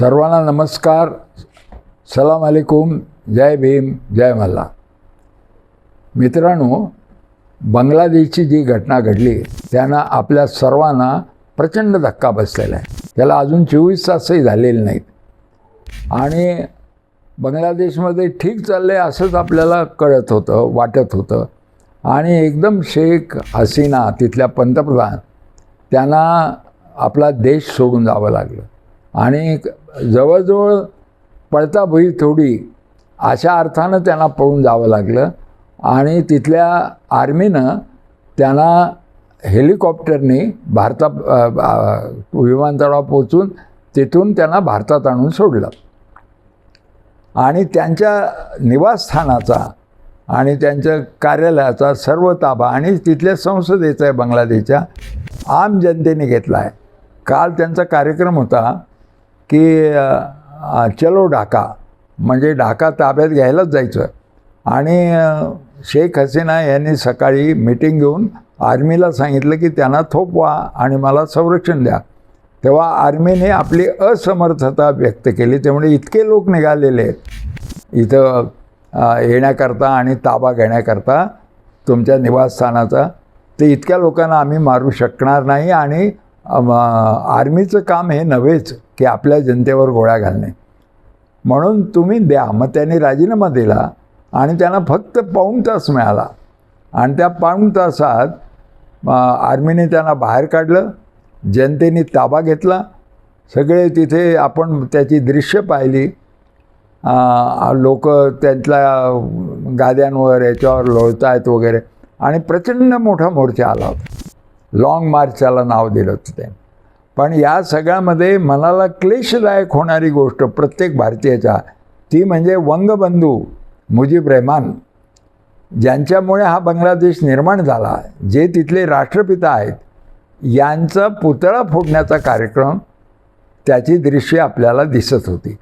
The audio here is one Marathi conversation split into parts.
सर्वांना नमस्कार. सलाम अलेकुम. जय भीम. जय मल्ला. मित्रांनो बांगलादेशची जी घटना घडली त्यानं आपल्या सर्वांना प्रचंड धक्का बसलेला आहे. त्याला अजून चोवीस तासही झालेले नाहीत. आणि बांगलादेशमध्ये ठीक चाललं आहे असंच आपल्याला कळत होतं वाटत होतं. आणि एकदम शेख हसीना तिथल्या पंतप्रधान त्यांना आपला देश सोडून जावं लागलं. आणि जवळजवळ पळता भुई थोडी अशा अर्थानं त्यांना पळून जावं लागलं. आणि तिथल्या आर्मीनं त्यांना हेलिकॉप्टरने भारता विमानतळावर पोचून तिथून त्यांना भारतात आणून सोडलं. आणि त्यांच्या निवासस्थानाचा आणि त्यांच्या कार्यालयाचा सर्व ताबा आणि तिथल्या संसदेचा आहे बांगलादेशच्या आम जनतेने घेतला आहे. काल त्यांचा कार्यक्रम होता. की चलो ढाका. म्हणजे ढाका ताब्यात घ्यायलाच जायचं आणि शेख हसीना यांनी सकाळी मिटिंग घेऊन आर्मीला सांगितलं की त्यांना थोपवा आणि मला संरक्षण द्या. तेव्हा आर्मीने आपली असमर्थता व्यक्त केली. त्यामुळे इतके लोक निघालेले आहेत. इथं येण्याकरता आणि ताबा घेण्याकरता तुमच्या निवासस्थानाचा ते इतक्या लोकांना आम्ही मारू शकणार नाही आणि आर्मीचं काम हे नव्हेच. की आपल्या जनतेवर गोळ्या घालणे. म्हणून तुम्ही द्या. मग त्यांनी राजीनामा दिला आणि त्यांना फक्त पाऊण तास मिळाला. आणि त्या पाऊण तासात आर्मीने त्यांना बाहेर काढलं जनतेने ताबा घेतला. सगळे तिथे आपण त्याची दृश्य पाहिली. लोक त्यांच्या गाद्यांवर याच्यावर लोळत आहेत वगैरे. आणि प्रचंड मोठा मोर्चा आला होता. लाँग मार्चाला नाव दिलं होतं ते पण या सगळ्यामध्ये मनाला क्लेशदायक होणारी गोष्ट प्रत्येक भारतीयाच्या ती म्हणजे वंगबंधू मुजीब रेहमान. ज्यांच्यामुळे हा बांगलादेश निर्माण झाला जे तिथले राष्ट्रपिता आहेत यांचा पुतळा फोडण्याचा कार्यक्रम त्याची दृश्य आपल्याला दिसत होती.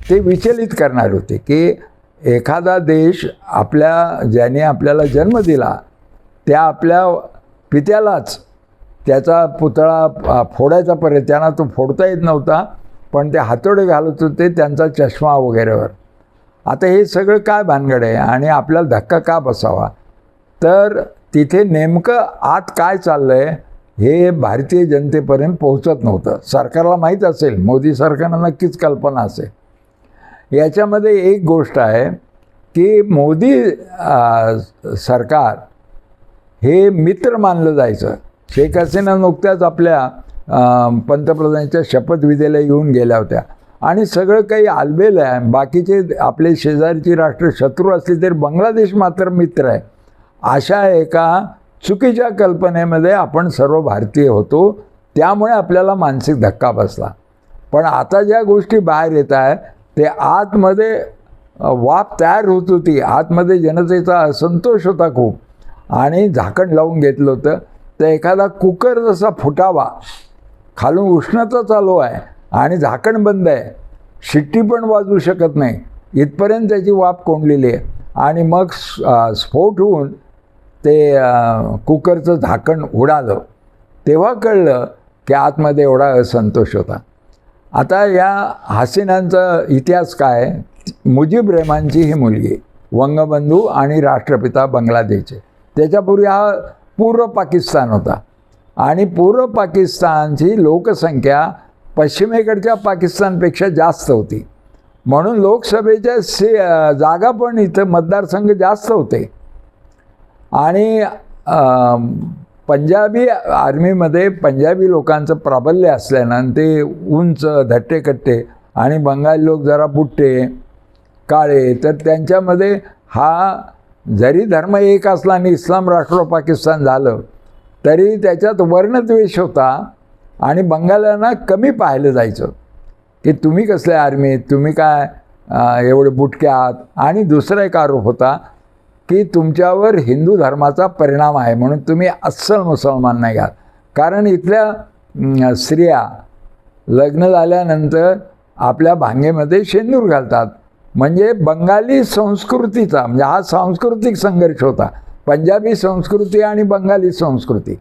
ते विचलित करणार होते की एखादा देश आपल्या ज्याने आपल्याला जन्म दिला त्या आपल्या पित्यालाच त्याचा पुतळा फोडायचा पर्यंत त्यांना तो फोडता येत नव्हता पण ते हातोडे घालत होते त्यांचा चष्मा वगैरेवर. आता हे सगळं काय भानगड आहे? आणि आपल्याला धक्का का बसावा? तर तिथे नेमकं आत काय चाललं आहे हे भारतीय जनतेपर्यंत पोहोचत नव्हतं. सरकारला माहीत असेल मोदी सरकारला नक्कीच कल्पना असेल. याच्यामध्ये एक गोष्ट आहे की मोदी सरकार हे मित्र मानलं जायचं. शेख हसीना नुकत्याच आपल्या पंतप्रधानांच्या शपथविधीला येऊन गेल्या होत्या. आणि सगळं काही आलबेल आहे. बाकीचे आपले शेजारची राष्ट्र शत्रू असले तरी बांगलादेश मात्र मित्र आहे. अशा एका चुकीच्या कल्पनेमध्ये आपण सर्व भारतीय होतो. त्यामुळे आपल्याला मानसिक धक्का बसला. पण आता ज्या गोष्टी बाहेर येत आहे ते आतमध्ये वाप तयार होत होती. आतमध्ये जनतेचा असंतोष होता खूप. आणि झाकण लावून घेतलं होतं. तर एखादा कुकर जसा फुटावा खालून उष्णता चालू आहे आणि झाकण बंद आहे शिट्टी पण वाजू शकत नाही इथपर्यंत त्याची वाफ कोंडलेली आहे. आणि मग स्फोट होऊन ते कुकरचं झाकण उडालं. तेव्हा कळलं की आतमध्ये एवढा असंतोष होता. आता या हसीनांचा इतिहास काय मुजीब रेहमानची ही मुलगी वंगबंधू आणि राष्ट्रपिता बांगलादेशचे. त्याच्यापूर्वी हा पूर्व पाकिस्तान होता. आणि पूर्व पाकिस्तानची लोकसंख्या पश्चिमेकडच्या पाकिस्तानपेक्षा जास्त होती. म्हणून लोकसभेच्या से जागा पण इथं मतदारसंघ जास्त होते. आणि पंजाबी आर्मीमध्ये पंजाबी लोकांचं प्राबल्य असल्यानं ते उंच धट्टेकट्टे आणि बंगाली लोक जरा बुट्टे काळे तर त्यांच्यामध्ये हा जरी धर्म एक असला आणि इस्लाम राष्ट्र पाकिस्तान झालं तरी त्याच्यात वर्णद्वेष होता आणि बंगाल्यांना कमी पाहिलं जायचं. की तुम्ही कसले आर्मीत तुम्ही काय एवढे बुटके आहात? आणि दुसरा एक आरोप होता की तुमच्यावर हिंदू धर्माचा परिणाम आहे म्हणून तुम्ही अस्सल मुसलमान नाही आहात. कारण इथल्या स्त्रिया लग्न झाल्यानंतर आपल्या भांगेमध्ये शेंदूर घालतात. म्हणजे बंगाली संस्कृतीचा म्हणजे हा सांस्कृतिक संघर्ष होता. पंजाबी संस्कृती आणि बंगाली संस्कृती.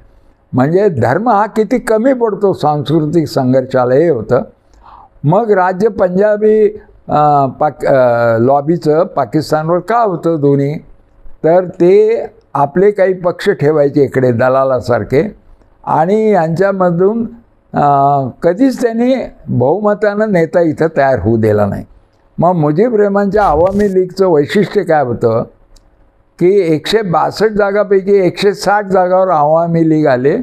म्हणजे धर्म हा किती कमी पडतो सांस्कृतिक संघर्षाला हे होतं. मग राज्य पंजाबी पाक लॉबीचं पाकिस्तानवर का होतं दोन्ही? तर ते आपले काही पक्ष ठेवायचे इकडे दलालासारखे. आणि यांच्यामधून कधीच त्यांनी बहुमतानं नेता इथं तयार होऊ दिला नाही. मग मुजीब रेहमानच्या आवामी लीगचं वैशिष्ट्य काय होतं? की एकशे बासष्ट जागापैकी एकशे साठ जागावर आवामी लीग आले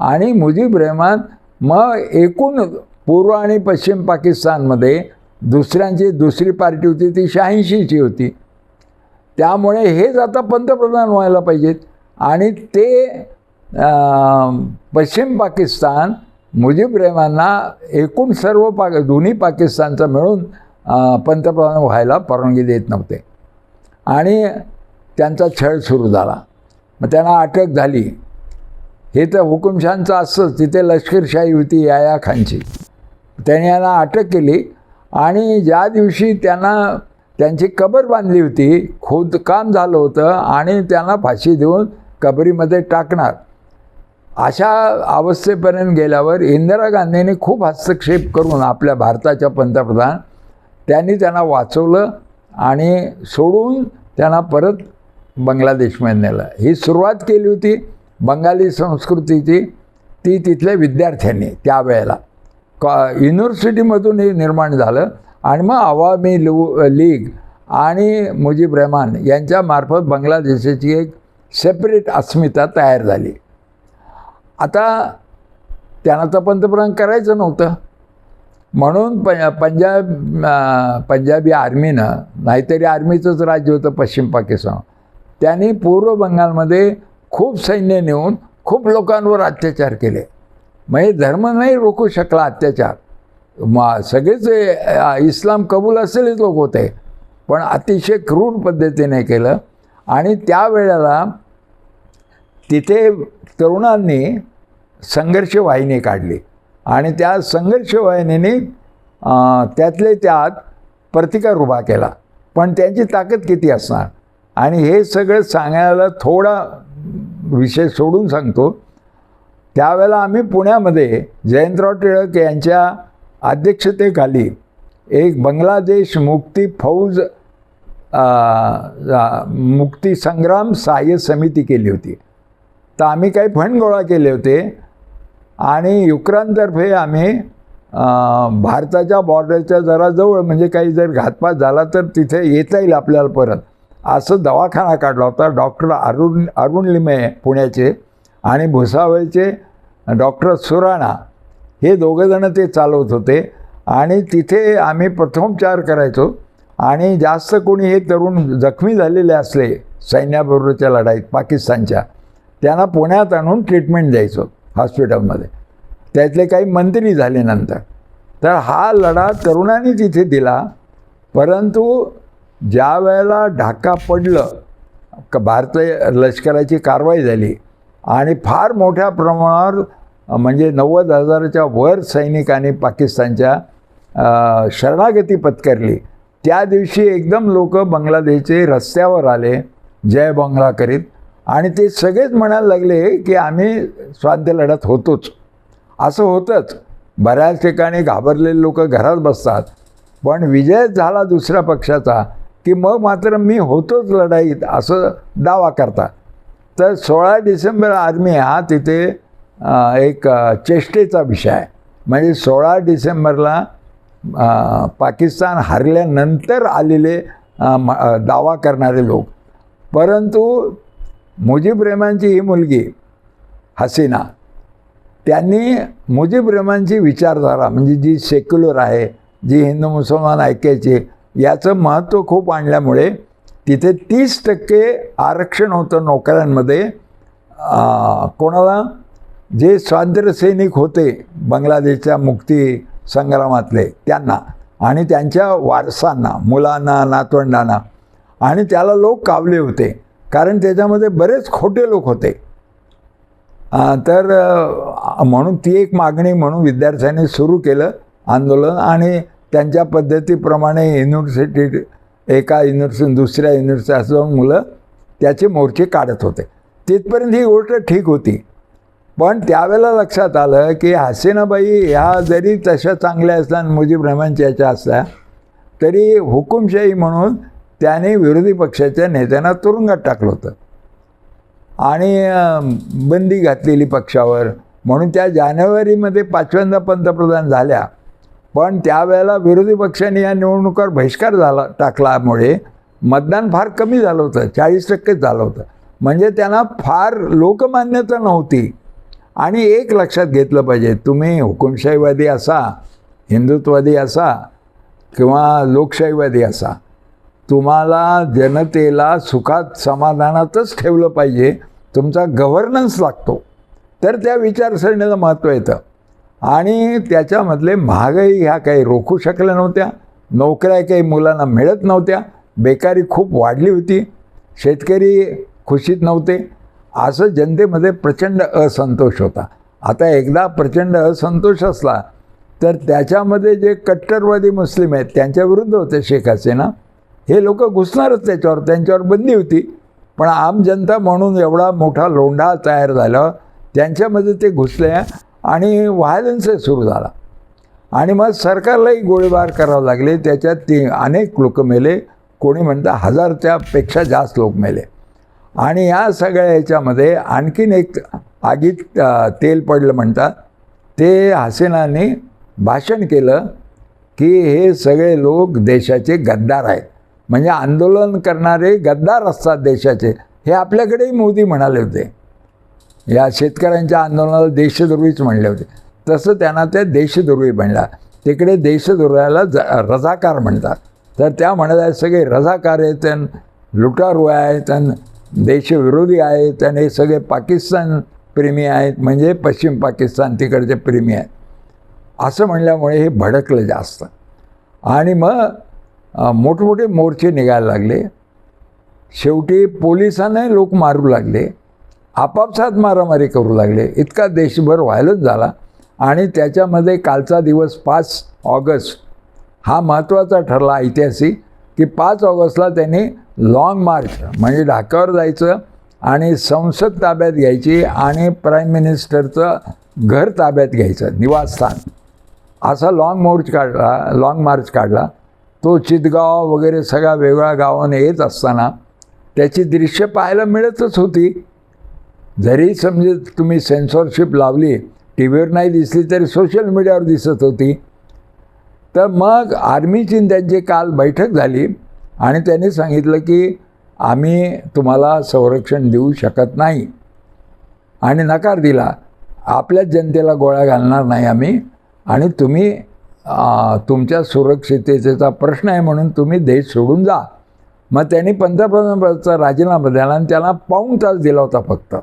आणि मुजीब रेहमान मग एकूण पूर्व आणि पश्चिम पाकिस्तानमध्ये दुसऱ्यांची दुसरी पार्टी होती ती शहाऐंशीची होती. त्यामुळे हेच आता पंतप्रधान व्हायला पाहिजेत. आणि ते पश्चिम पाकिस्तान मुजीब रहमानना एकूण सर्व पाक दोन्ही पाकिस्तानचं मिळून पंतप्रधान व्हायला परवानगी देत नव्हते. आणि त्यांचा छळ सुरू झाला. मग त्यांना अटक झाली. हे तर हुकुमशहांचं असंच तिथे लष्करशाही होती याया खानची. त्यांनी यांना अटक केली आणि ज्या दिवशी त्यांना त्यांची कबर बांधली होती खोदकाम झालं होतं आणि त्यांना फाशी देऊन कबरीमध्ये टाकणार. अशा अवस्थेपर्यंत गेल्यावर इंदिरा गांधींनी खूप हस्तक्षेप करून आपल्या भारताच्या पंतप्रधान त्यांनी त्यांना वाचवलं आणि सोडून त्यांना परत बांगलादेशमध्ये नेलं. ही सुरुवात केली होती बंगाली संस्कृतीची ती तिथल्या विद्यार्थ्यांनी त्यावेळेला. कॉ युनिव्हर्सिटीमधून हे निर्माण झालं आणि मग आवामी लू लीग आणि मुजीब रहमान यांच्यामार्फत बांगलादेशाची एक सेपरेट अस्मिता तयार झाली. आता त्यांना तर पंतप्रधान करायचं नव्हतं. म्हणून प पंजाब पंजाबी आर्मीनं नाहीतरी आर्मीचंच राज्य होतं पश्चिम पाकिस्तान. त्यांनी पूर्व बंगालमध्ये खूप सैन्य नेऊन खूप लोकांवर अत्याचार केले. म्हणजे धर्म नाही रोखू शकला अत्याचार. मा सगळेच इस्लाम कबूल असलेलेच लोक होते. पण अतिशय क्रूर पद्धतीने केलं. आणि त्यावेळेला तिथे तरुणांनी संघर्ष वाहिनी काढली. आणि त्या संघर्ष वाहिनीने त्यातले त्यात प्रतिकार उभा केला. पण त्यांची ताकद किती असणार? आणि हे सगळं सांगायला थोडा विषय सोडून सांगतो. त्यावेळेला आम्ही पुण्यामध्ये जयंतराव टिळक यांच्या अध्यक्षतेखाली एक बांगलादेश मुक्ती फौज मुक्ती संग्राम सहाय्य समिती केली होती. तर आम्ही काही फंड गोळा केले होते. आणि युक्रांतर्फे आम्ही भारताच्या बॉर्डरच्या जरा जवळ म्हणजे काही जर घातपात झाला तर तिथे येता येईल आपल्याला परत. असं दवाखाना काढला होता डॉक्टर अरुण अरुण लिमे पुण्याचे आणि भुसावळचे डॉक्टर सुराणा. हे दोघंजणं ते चालवत होते आणि तिथे आम्ही प्रथमोपचार करायचो आणि जास्त कोणी हे तरुण जखमी झालेले असले सैन्याबरोबरच्या लढाईत पाकिस्तानच्या त्यांना पुण्यात आणून ट्रीटमेंट द्यायचो. हॉस्पिटलमध्ये. त्यातले काही मंत्री झाले नंतर. तर हा लढा तरुणांनी तिथे दिला. परंतु ज्या वेळेला ढाका पडलं क भारतीय लष्कराची कारवाई झाली आणि फार मोठ्या प्रमाणावर म्हणजे नव्वद हजाराच्या वर सैनिकांनी पाकिस्तानच्या शरणागती पत्करली. त्या दिवशी एकदम लोक बांगलादेशचे रस्त्यावर आले जय बांगला करीत. आणि ते सगळेच म्हणायला लागले की आम्ही स्वाध्य लढत होतोच. असं होतंच. बऱ्याच ठिकाणी घाबरलेले लोक घरात बसतात. पण विजय झाला दुसऱ्या पक्षाचा की मग मात्र मी होतोच लढाईत असं दावा करतात. तर सोळा डिसेंबर आर्मी हा तिथे एक चेष्टेचा विषय आहे. म्हणजे सोळा डिसेंबरला पाकिस्तान हरल्यानंतर आलेले म- दावा करणारे लोक. परंतु मुजीब रेहमानची ही मुलगी हसीना त्यांनी मुजीब रेहमानची विचारधारा म्हणजे जी सेक्युलर आहे जी हिंदू मुसलमान ऐकायची याचं महत्त्व खूप आणल्यामुळे तिथे तीस टक्के आरक्षण होतं नोकऱ्यांमध्ये. कोणाला? जे स्वातंत्र्यसैनिक होते बांगलादेशच्या मुक्ती संग्रामातले त्यांना आणि त्यांच्या वारसांना मुलांना नातवंडांना. आणि त्याला लोक कावले होते. कारण त्याच्यामध्ये बरेच खोटे लोक होते. तर म्हणून ती एक मागणी म्हणून विद्यार्थ्यांनी सुरू केलं आंदोलन आणि त्यांच्या पद्धतीप्रमाणे युनिव्हर्सिटी एका युनिव्हर्सिटी दुसऱ्या युनिव्हर्सिटी असं जाऊन मुलं त्याचे मोर्चे काढत होते. तिथपर्यंत ही गोष्ट ठीक होती. पण त्यावेळेला लक्षात आलं की हसीनाबाई ह्या जरी तशा चांगल्या असल्या आणि मुजीब रहमानच्या याच्या असल्या तरी हुकुमशाही म्हणून त्याने विरोधी पक्षाच्या नेत्यांना तुरुंगात टाकलं होतं. आणि बंदी घातलेली पक्षावर. म्हणून त्या जानेवारीमध्ये पाचव्यांदा पंतप्रधान झाल्या. पण त्यावेळेला विरोधी पक्षाने या निवडणुकावर बहिष्कार झाला टाकल्यामुळे मतदान फार कमी झालं होतं चाळीस टक्केच झालं होतं. म्हणजे त्यांना फार लोकमान्यता नव्हती. आणि एक लक्षात घेतलं पाहिजे तुम्ही हुकुमशाहीवादी असा हिंदुत्ववादी असा किंवा लोकशाहीवादी असा तुम्हाला जनतेला सुखात समाधानातच ठेवलं पाहिजे. तुमचा गव्हर्नन्स लागतो. तर त्या विचारसरणीला महत्त्व येतं. आणि त्याच्यामधले महागाई ह्या काही रोखू शकल्या नव्हत्या. नोकऱ्या काही मुलांना मिळत नव्हत्या. बेकारी खूप वाढली होती. शेतकरी खुशीत नव्हते. असं जनतेमध्ये प्रचंड असंतोष होता. आता एकदा प्रचंड असंतोष असला तर त्याच्यामध्ये जे कट्टरवादी मुस्लिम आहेत त्यांच्या विरुद्ध होते शेख हसीना. हे लोक घुसणारच त्याच्यावर त्यांच्यावर बंदी होती. पण आम जनता म्हणून एवढा मोठा लोंढा तयार झाला त्यांच्यामध्ये ते घुसले आणि व्हायलन्सही सुरू झाला. आणि मग सरकारलाही गोळीबार करावं लागले त्याच्यात ती अनेक लोक मेले कोणी म्हणता हजारच्यापेक्षा जास्त लोक मेले. आणि या सगळ्या याच्यामध्ये आणखीन एक आगीत तेल पडलं म्हणतात. ते हसीनाने भाषण केलं की हे सगळे लोक देशाचे गद्दार आहेत. म्हणजे आंदोलन करणारे गद्दार असतात देशाचे. हे आपल्याकडेही मोदी म्हणाले होते. या शेतकऱ्यांच्या आंदोलनाला देशद्रोहीच म्हणले होते. तसं त्यांना ते देशद्रोही म्हणला तिकडे देशद्रोहाला ज रजाकार म्हणतात. तर त्या म्हणत आहेत सगळे रजाकार आहेत त्यान लुटारू आहेत आणि देशविरोधी आहेत आणि हे सगळे पाकिस्तान प्रेमी आहेत म्हणजे पश्चिम पाकिस्तान तिकडचे प्रेमी आहेत. असं म्हणल्यामुळे हे भडकलं जास्त. आणि मग मोठमोठे मोर्चे निघायला लागले. शेवटी पोलिसांनाही लोक मारू लागले. आपापसात मारामारी करू लागले. इतका देशभर व्हायलंच झाला. आणि त्याच्यामध्ये कालचा दिवस पाच ऑगस्ट हा महत्त्वाचा ठरला ऐतिहासिक की पाच ऑगस्टला त्यांनी लाँग मार्च म्हणजे ढाक्यावर जायचं आणि संसद ताब्यात घ्यायची आणि प्राईम मिनिस्टरचं घर ताब्यात घ्यायचं निवासस्थान. असा लाँग मोर्च काढला लाँग मार्च काढला. तो चितगाव वगैरे सगळ्या वेगळ्या गावाने येत असताना त्याची दृश्य पाहायला मिळतच होती. जरी समजे तुम्ही सेन्सॉरशिप लावली टी व्हीवर नाही दिसली तरी सोशल मीडियावर दिसत होती. तर मग आर्मीची त्यांची काल बैठक झाली आणि त्यांनी सांगितलं की आम्ही तुम्हाला संरक्षण देऊ शकत नाही. आणि नकार दिला. आपल्याच जनतेला गोळ्या घालणार नाही आम्ही आणि तुम्ही तुमच्या सुरक्षिततेचा प्रश्न आहे म्हणून तुम्ही देश सोडून जा. मग त्यांनी पंतप्रधानपदाचा राजीनामा दिला आणि त्याला पाऊण तास दिला होता फक्त.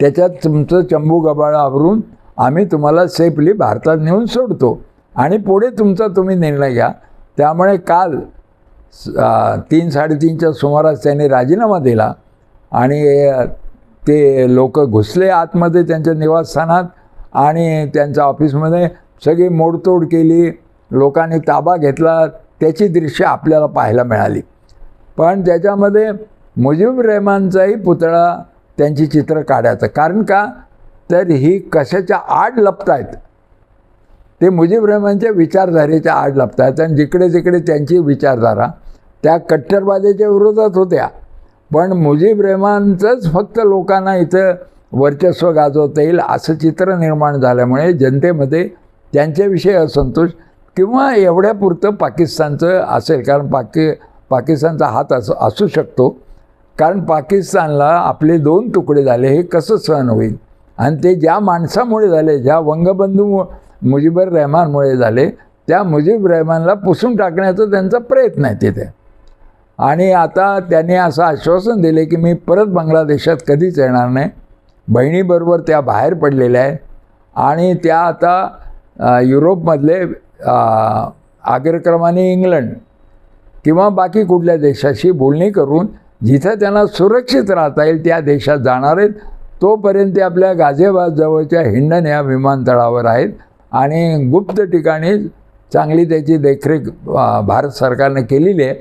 त्याच्यात तुमचं चंबू गबाळ आवरून आम्ही तुम्हाला सेफली भारतात नेऊन सोडतो. आणि पुढे तुमचा तुम्ही निर्णय घ्या. त्यामुळे काल तीन साडेतीनच्या सुमारास त्यांनी राजीनामा दिला. आणि ते लोक घुसले आतमध्ये त्यांच्या निवासस्थानात आणि त्यांच्या ऑफिसमध्ये सगळी मोडतोड केली लोकांनी ताबा घेतला त्याची दृश्य आपल्याला पाहायला मिळाली. पण त्याच्यामध्ये मुजीब रहमानचाही पुतळा त्यांची चित्र काढायचं. कारण का? तर ही कशाच्या आड लपतायत? ते मुजीब रहमानच्या विचारधारेच्या आड लपतायत आणि जिकडे तिकडे त्यांची विचारधारा त्या कट्टरवाद्याच्या विरोधात होत्या. पण मुजीब रहमानचंच फक्त लोकांना इथं वर्चस्व गाजवता येईल असं चित्र निर्माण झाल्यामुळे जनतेमध्ये त्यांच्याविषयी असंतोष किंवा एवढ्यापुरतं पाकिस्तानचं असेल कारण पाकि पाकिस्तानचा हात असू असू शकतो. कारण पाकिस्तानला आपले दोन तुकडे झाले हे कसं सहन होईल? आणि ते ज्या माणसामुळे झाले ज्या वंगबंधू मु- मुजीबर रहमानमुळे झाले त्या मुजीब रहमानला पुसून टाकण्याचा त्यांचा प्रयत्न आहे तिथे. आणि आता त्यांनी असं आश्वासन दिले की मी परत बांगलादेशात कधीच येणार नाही. बहिणीबरोबर त्या बाहेर पडलेल्या आहे आणि त्या आता युरोपमधले आग्रक्रमाने इंग्लंड किंवा बाकी कुठल्या देशाशी बोलणी करून जिथं त्यांना सुरक्षित राहता येईल त्या देशात जाणार आहेत तोपर्यंत ते आपल्या गाझियाबादजवळच्या हिंडन या विमानतळावर आहेत आणि गुप्त ठिकाणी चांगली त्याची देखरेख भारत सरकारने केलेली आहे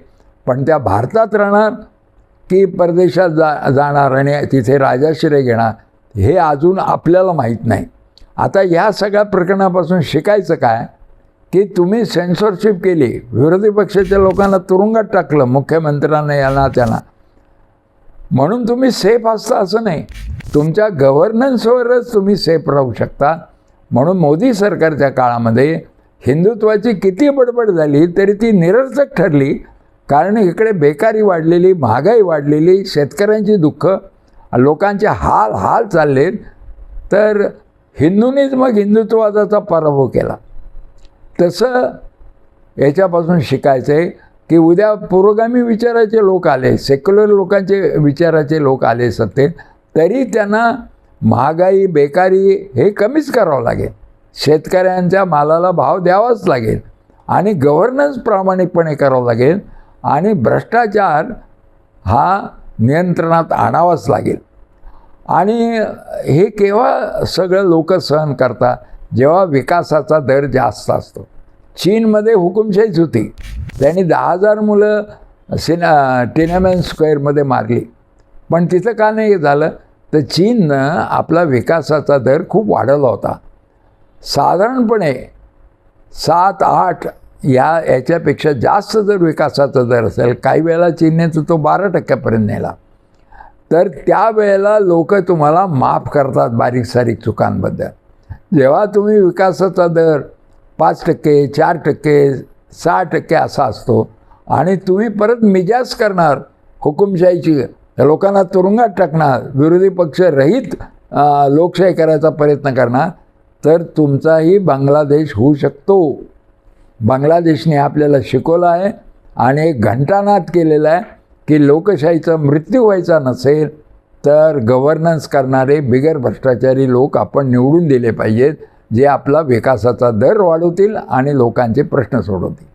पण त्या भारतात राहणार की परदेशात जा जाणार आणि तिथे राजाश्रय घेणार हे अजून आपल्याला माहीत नाही आता या सगळ्या प्रकरणापासून शिकायचं काय? की तुम्ही सेन्सॉरशिप केली विरोधी पक्षाच्या लोकांना तुरुंगात टाकलं मुख्यमंत्र्यांना यांना त्यांना. म्हणून तुम्ही सेफ असता असं नाही. तुमच्या गव्हर्नन्सवरच तुम्ही सेफ राहू शकता. म्हणून मोदी सरकारच्या काळामध्ये हिंदुत्वाची किती बडबड झाली तरी ती निरर्थक ठरली. कारण इकडे बेकारी वाढलेली महागाई वाढलेली शेतकऱ्यांची दुःख लोकांचे हाल हाल चाललेत. तर हिंदूंनीच मग हिंदुत्ववादाचा पराभव केला. तसं याच्यापासून शिकायचं आहे की उद्या पुरोगामी विचाराचे लोक आले सेक्युलर लोकांचे विचाराचे लोक आले सत्तेत तरी त्यांना महागाई बेकारी हे कमीच करावं लागेल. शेतकऱ्यांच्या मालाला भाव द्यावाच लागेल आणि गव्हर्नन्स प्रामाणिकपणे करावं लागेल आणि भ्रष्टाचार हा नियंत्रणात आणावाच लागेल. आणि हे केव्हा सगळं लोक सहन करतात जेव्हा विकासाचा दर जास्त असतो. चीनमध्ये हुकुमशाहीच होती. त्यांनी दहा हजार मुलं सिना टिनामॅन स्क्वेअरमध्ये मारली. पण तिथं का नाही झालं? तर चीननं आपला विकासाचा दर खूप वाढवला होता. साधारणपणे सात आठ या याच्यापेक्षा जास्त जर विकासाचा दर असेल काही वेळेला चीनने तर तो बारा टक्क्यापर्यंत नेला. तर त्यावेळेला लोक तुम्हाला माफ करतात बारीक सारीक चुकांबद्दल. जेव्हा तुम्ही विकासाचा दर पाच टक्के चार टक्के सहा टक्के असा असतो आणि तुम्ही परत मिजाज करणार हुकुमशाहीची लोकांना तुरुंगात टाकणार विरोधी पक्ष रहित लोकशाही करायचा प्रयत्न करणार तर तुमचाही बांगलादेश होऊ शकतो. बांगलादेशने आपल्याला शिकवलं आहे आणि एक घंटानाद केलेला आहे. की लोकशाहीचा मृत्यू व्हायचा नसेल तर गव्हर्नन्स करणारे बिगर भ्रष्टाचारी लोक आपण निवडून दिले पाहिजेत जे आपला विकासाचा दर वाढवतील आणि लोकांचे प्रश्न सोडवतील.